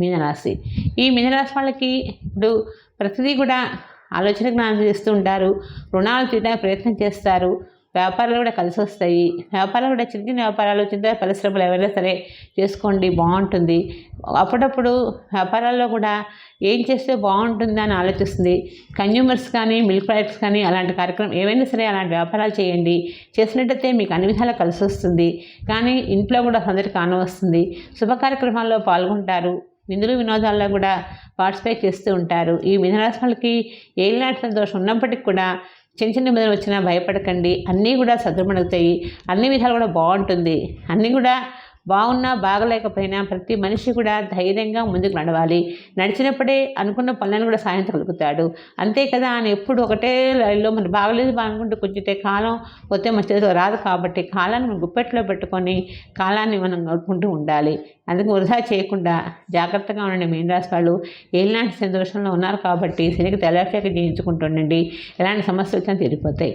మీనరాశి. ఈ మీనరాశి వాళ్ళకి ఇప్పుడు ప్రతిదీ కూడా ఆలోచన జ్ఞానం చేస్తూ ఉంటారు. రుణాలు తీయడానికి ప్రయత్నం చేస్తారు. వ్యాపారాలు కూడా కలిసి వస్తాయి. వ్యాపారాలు కూడా చిన్న చిన్న వ్యాపారాలు చిన్న పరిశ్రమలు ఎవరైనా సరే చేసుకోండి బాగుంటుంది. అప్పుడప్పుడు వ్యాపారాల్లో కూడా ఏం చేస్తే బాగుంటుంది అని ఆలోచిస్తుంది. కన్జ్యూమర్స్ కానీ మిల్క్ ప్రొడక్ట్స్ కానీ అలాంటి కార్యక్రమం ఏవైనా సరే అలాంటి వ్యాపారాలు చేయండి. చేసినట్టయితే మీకు అన్ని విధాలా కలిసి వస్తుంది. కానీ ఇంట్లో కూడా అందరికి కాన వస్తుంది శుభ కార్యక్రమాల్లో పాల్గొంటారు. విందులు వినోదాల్లో కూడా పార్టిసిపేట్ చేస్తూ ఉంటారు. ఈ మిథునరాశి వాళ్ళకి ఏలినాటి దోషం ఉన్నప్పటికీ కూడా చిన్న చిన్న ఇబ్బందులు వచ్చినా భయపడకండి. అన్నీ కూడా సద్దుమణుగుతాయి అన్ని విధాలు కూడా బాగుంటుంది. అన్నీ కూడా బాగున్నా బాగలేకపోయినా ప్రతి మనిషి కూడా ధైర్యంగా ముందుకు నడవాలి. నడిచినప్పుడే అనుకున్న పనులను కూడా సాధించగలుగుతాడు అంతే కదా అని ఎప్పుడు ఒకటే లైన్లో మనం బాగలేదు బాగుంటే కూర్చుంటే కాలం పోతే మన చేతిలో రాదు కాబట్టి కాలాన్ని మనం గుప్పెట్లో పెట్టుకొని కాలాన్ని మనం నడుపుకుంటూ ఉండాలి. అందుకు వృధా చేయకుండా జాగ్రత్తగా ఉండండి మీన రాశి వాళ్ళు. ఎలాంటి సంతోషంలో ఉన్నారు కాబట్టి శనికి తెల్లచేక జీవించుకుంటుండండి ఎలాంటి సమస్యలు వచ్చినా తీరిపోతాయి.